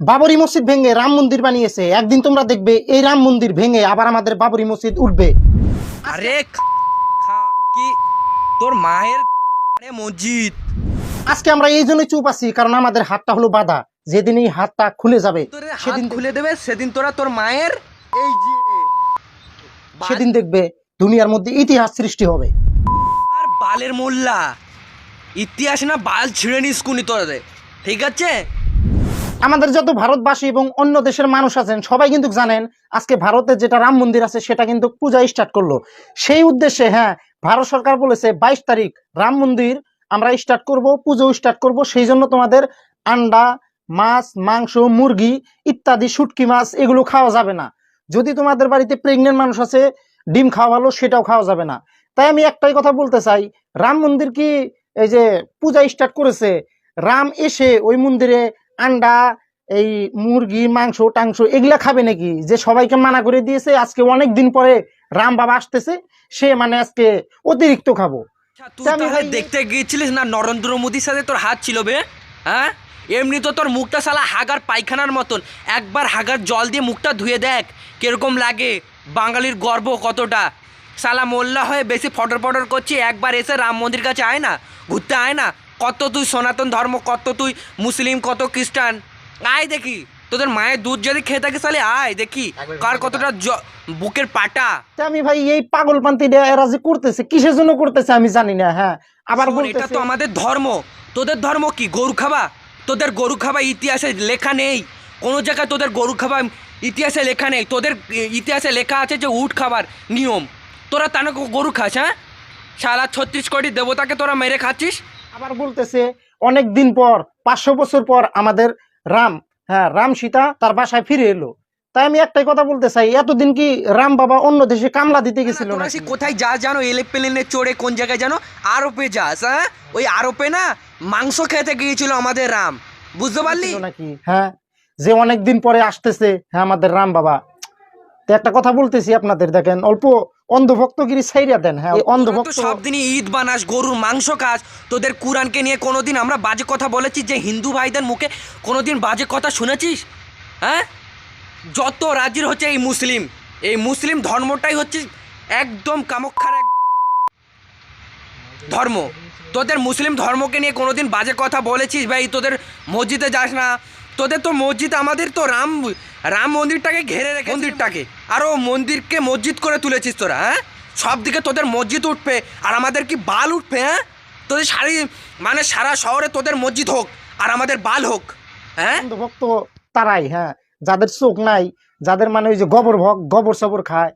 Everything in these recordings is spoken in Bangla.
বাবরি মসজিদ ভেঙে রাম মন্দির বানিয়েছে। একদিন তোমরা দেখবে এই রাম মন্দির ভেঙে আবার আমাদের বাবরি মসজিদ উঠবে। আরে কি? তোর মায়ের আরে মসজিদ। আজকে আমরা এই জন্য চুপ আছি কারণ আমাদের হাতটা হলো বাধা। যেদিন এই হাতটা খুলে যাবে সেদিন খুলে দেবে সেদিন তোরা তোর মায়ের এই যে সেদিন দেখবে দুনিয়ার মধ্যে ইতিহাস সৃষ্টি হবে। আর বালের মোল্লা। ইতিহাস না বাল ছিঁড়ে নিস কুনি তোদের ঠিক আছে? আমাদের যত ভারতবাসী এবং অন্য দেশের মানুষ আছেন, সবাই কিন্তু জানেন আজকে ভারতে যেটা রাম মন্দির আছে সেটা কিন্তু পূজা স্টার্ট করল। সেই উদ্দেশ্যে হ্যাঁ ভারত সরকার বলেছে বাইশ তারিখ রাম মন্দির আমরা স্টার্ট করব, পুজো স্টার্ট করব। সেই জন্য তোমাদের আন্ডা, মাছ, মাংস, মুরগি ইত্যাদি, শুটকি মাছ এগুলো খাওয়া যাবে না। যদি তোমাদের বাড়িতে প্রেগনেন্ট মানুষ আছে, ডিম খাওয়া ভালো সেটাও খাওয়া যাবে না। তাই আমি একটাই কথা বলতে চাই, রাম মন্দির কি এই যে পূজা স্টার্ট করেছে, রাম এসে ওই মন্দিরে আন্ডা এই মুরগি মাংস টাংস এগুলা খাবে নাকি? যে সবাইকে মানা করে দিয়েছে আজকে অনেক দিন পরে রাম বাবা আসতেছে সে মানে আজকে অতিরিক্ত খাব। আচ্ছা, দেখতে গিয়েছিলিস না নরেন্দ্র মোদির সাথে তোর হাত ছিল বে? হ্যাঁ? এমনি তো তোর মুখটা সালা হাগার পায়খানার মতন। একবার হাগার জল দিয়ে মুখটা ধুয়ে দেখ কীরকম লাগে। বাঙালির গর্ব কতটা। সালা মোল্লা হয়ে বেশি ফটর ফটর করছি একবার এসে রাম মন্দির কাছে আয় না ঘুরতে আয় না। কত তুই সনাতন ধর্ম কত তুই মুসলিম কত খ্রিস্টান? আয় দেখি তোদের মায়ের দুধ যদি খেয়ে থাকিস তাহলে আয় দেখি কার কতটা জ- বুকের পাটা? আমি ভাই এই পাগল পান্তি এরা যে করতেছে কিসের জন্য করতেছে আমি জানি না হ্যাঁ। আবার এটা তো আমাদের ধর্ম। তোদের ধর্ম কি গরু খাবা? তোদের গরু খাবা ইতিহাসে লেখা নেই। কোনো জায়গায় তোদের গরু খাবা ইতিহাসে লেখা নেই। তোদের ইতিহাসে লেখা আছে যে উট খাবার নিয়ম। তোরা তানে গরু খাস হ্যাঁ? সারা ছত্রিশ কোটি দেবতাকে তোরা মেরে খাচ্ছিস? আবার বলতেছে অনেক দিন পর পাঁচশো বছর পর আমাদের রাম হ্যাঁ রাম সীতা তার বাসায় ফিরে এলো। তাই আমি একটাই কথা বলতে চাই এতদিন কি রাম বাবা অন্য দেশে কামলা দিতে গেছিল? সে কোথায় যাস জানো এলেপ্লেনে চড়ে কোন জায়গায় জানো? আরোপে যাস হ্যাঁ? ওই আরোপে না মাংস খেতে গিয়েছিল আমাদের রাম। বুঝতে পারলি? নাকি? হ্যাঁ যে অনেক দিন পরে আসতেছে হ্যাঁ আমাদের রাম বাবা। তো একটা কথা বলতেছি আপনাদের দেখেন অল্প অন্ধভক্তগিরি ছাইরা দেন হ্যাঁ অন্ধভক্ত সব দিনই ঈদ বানাস গরুর মাংস কাজ তোদের কুরআনকে নিয়ে কোনোদিন আমরা বাজে কথা বলেছি যে হিন্দু ভাইদের মুখে কোনোদিন বাজে কথা শুনেছিস? হ্যাঁ? যত রাজ্যের হচ্ছে এই মুসলিম এই মুসলিম ধর্মটাই হচ্ছে একদম কামক্ষার এক ধর্ম। তোদের মুসলিম ধর্মকে নিয়ে কোনোদিন বাজে কথা বলেছিস ভাই তোদের মসজিদে যাস না তোদের তো মসজিদ আমাদের তো রাম রাম মন্দিরটাকে ঘেরে রেখে মন্দিরটাকে। আরও মন্দিরকে মসজিদ করে তুলেছিস তোরা হ্যাঁ? সব দিকে তোদের মসজিদ উঠবে আর আমাদের কি বাল উঠবে হ্যাঁ? তোদের সারি মানে সারা শহরে তোদের মসজিদ হোক আর আমাদের বাল হোক হ্যাঁ? অন্ধভক্ত তারাই হ্যাঁ? যাদের চোখ নাই যাদের মানে ওই যে গোবর ভক গোবর সবর খায়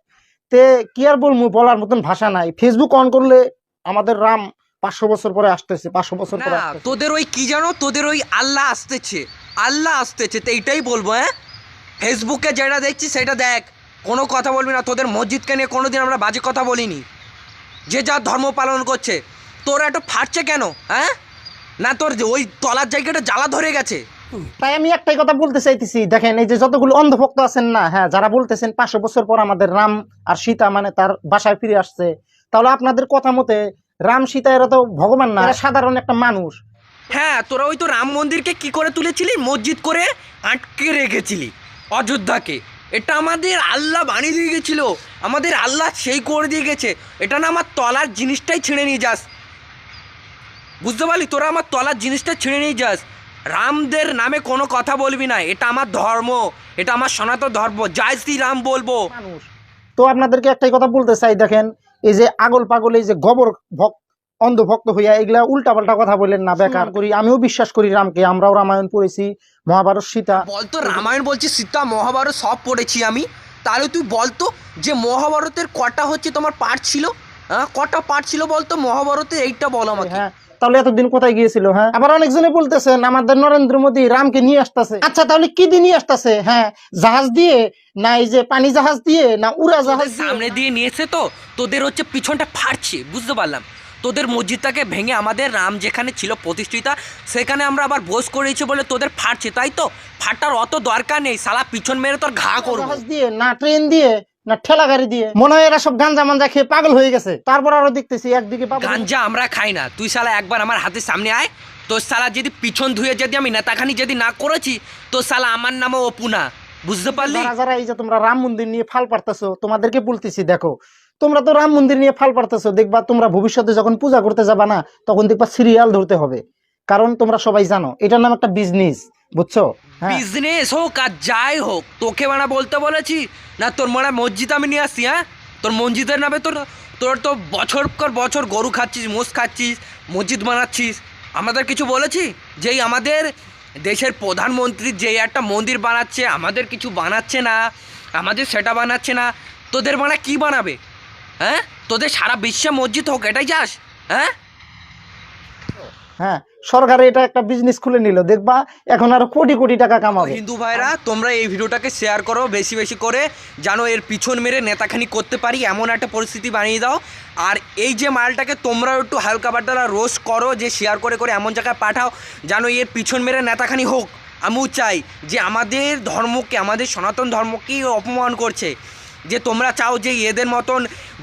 তে কি আর বলব বলার মতন ভাষা নাই। ফেসবুক অন করলে আমাদের রাম পাঁচশো বছর পরে আসতেছে পাঁচশো বছর পরে তোদের ওই কি জানো? তোদের ওই আল্লাহ আসতেছে। আল্লাহ আসতেছে, তো এইটাই বলব হ্যাঁ? ফেসবুকে যেটা দেখছি সেটা দেখ। কোনো কথা বলবি না, তোদের মসজিদকে নিয়ে কোনো দিন আমরা বাজে কথা বলিনি। যে যা ধর্ম পালন করছে, তোর একটু ফাটছে কেন হ্যাঁ? না তোর ওই তলার জায়গাটা জ্বালা ধরে গেছে। তাই আমি একটাই কথা বলতে চাইতেছি, দেখেন এই যে যতগুলো অন্ধভক্ত আছেন না হ্যাঁ যারা বলতেছেন পাঁচশো বছর পর আমাদের রাম আর সীতা মানে তার বাসায় ফিরে আসছে, তাহলে আপনাদের কথা মতে রাম সীতা এরা তো ভগবান না সাধারণ একটা মানুষ। হ্যাঁ তোরা ওই তো রাম মন্দিরকে কি করে তুলেছিলি? মসজিদ করে আটকে রেখেছিলি অযোধ্যাকে। এটা আমাদের আল্লাহ বানিয়ে দিয়ে গেছিল। আমাদের আল্লাহ সেই করে দিয়ে গেছে। এটা না আমার তলার জিনিসটাই ছিঁড়ে নিয়ে যাস। বুঝতে পারলি? তোরা আমার তলার জিনিসটা ছিঁড়ে নিয়ে যাস। রামদের নামে কোনো কথা বলবি না। এটা আমার ধর্ম। এটা আমার সনাতন ধর্ম। জয় শ্রীরাম বলব। তো আপনাদেরকে একটাই কথা বলতে চাই, দেখেন, এই যে আগল পাগল এই যে গোবর ভক্ত অন্ধভক্ত হইয়া এগুলা উল্টা পাল্টা কথা বললেন না বেকার। করি আমিও বিশ্বাস করি রামকে আমরাও রামায়ণ পড়েছি মহাভারত সীতা। বলতো রামায়ণ বলছি সীতা মহাভারত সব পড়েছি আমি। তাহলে তুই বলতো যে মহাভারতের কটা হচ্ছে তোমার পাঠ ছিল? হ্যাঁ কটা পাঠ ছিল বলতো? মহাভারতে এইটা বলো আমাকে। হ্যাঁ তাহলে এতদিন কোথায় গিয়েছিল হ্যাঁ? আবার অনেকজনে বলতেছেন আমাদের নরেন্দ্র মোদী রামকে নিয়ে আসতেছে। আচ্ছা তাহলে কি দিয়ে নিয়ে আসতেছে? হ্যাঁ জাহাজ দিয়ে না এই যে পানি জাহাজ দিয়ে না উড়া জাহাজ? সামনে দিয়ে নিয়েছে তো তোদের হচ্ছে পিছনটা ফাটছে বুঝতে পারলাম। তোদের মসজিদটাকে ভেঙে আমাদের রাম যেখানে ছিল প্রতিষ্ঠিতা সেখানে আমরা আবার বোস করেছি বলে তোদের ফাটছে তাই তো? ফাটার অত দরকার নেই সালা পিছন মেরে তোর ঘা করব। দিয়ে না ট্রেন দিয়ে না ঠেলা গাড়ি দিয়ে মনে হয় এরা সব গাঞ্জা মাঞ্জা খেয়ে পাগল হয়ে গেছে। তারপর আরও দেখতেছি একদিকে গাঞ্জা আমরা খাই না। তুই শালা একবার আমার হাতের সামনে আয়। তো সালা যদি পিছন ধুয়ে যদি আমি নেতাখানি যদি না করেছি তো সালা আমার নামও অপু না। বুঝতে পারলি? যারা যারা এই যে তোমরা রাম মন্দির নিয়ে ফাল পারতেছো তোমাদেরকে বলতেছি দেখো তোমরা তো রাম মন্দির নিয়ে ফাল পারতেছো দেখবা তোমরা ভবিষ্যতে যখন পূজা করতে যাবা না, তখন দেখবা সিরিয়াল ধরতে হবে। কারণ তোমরা সবাই জানো, এটার নাম একটা বিজনেস বুঝছ? হ্যাঁ। বিজনেস হোক আর যাই হোক, তোকে মানা বলতে বলেছি, না তোর মানা মসজিদ আমি নিয়ে আসছি হ্যাঁ? তোর মসজিদের নামে তোর তোর তো বছর পর বছর গরু খাচ্ছিস, মোষ খাচ্ছিস, মসজিদ বানাচ্ছিস। আমাদের কিছু বলেছি? যেই আমাদের দেশের প্রধানমন্ত্রী যেই একটা মন্দির বানাচ্ছে, আমাদের কিছু বানাচ্ছে না, আমাদের সেটা বানাচ্ছে না, তোদের বানা কি বানাবে? হ্যাঁ? তোদের সারা বিশ্বে মসজিদ হোক এটাই যাস হ্যাঁ? হ্যাঁ সরকারে এটা একটা বিজনেস খুলে নিল দেখবা এখন আরও কোটি কোটি টাকা কামাবে। হিন্দু ভাইরা তোমরা এই ভিডিওটাকে শেয়ার করো বেশি বেশি করে জানো এর পিছন মেরে নেতাখানি করতে পারি এমন একটা পরিস্থিতি বানিয়ে দাও। আর এই যে মালটাকে তোমরাও একটু হালকা পাতলা রোস্ট করো যে শেয়ার করে করে এমন জায়গায় পাঠাও জানো এর পিছন মেরে নেতাখানি হোক। আমিও চাই যে আমাদের ধর্মকে আমাদের সনাতন ধর্মকেই অপমান করছে। যে তোমরা চাও যে এদের মতন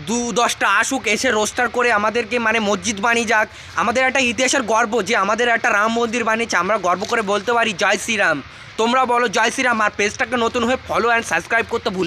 দু দশটা আসুক, এসে রোস্টার করে আমাদেরকে মানে মসজিদ বানিয়ে যাক। আমাদের একটা ইতিহাসের গর্ব যে আমাদের একটা রাম মন্দির বানিয়েছে, আমরা গর্ব করে বলতে পারি জয় শ্রীরাম। তোমরা বলো জয় শ্রীরাম, আর পেজটাকে নতুন হয়ে ফলো অ্যান্ড সাবস্ক্রাইব করতে ভুল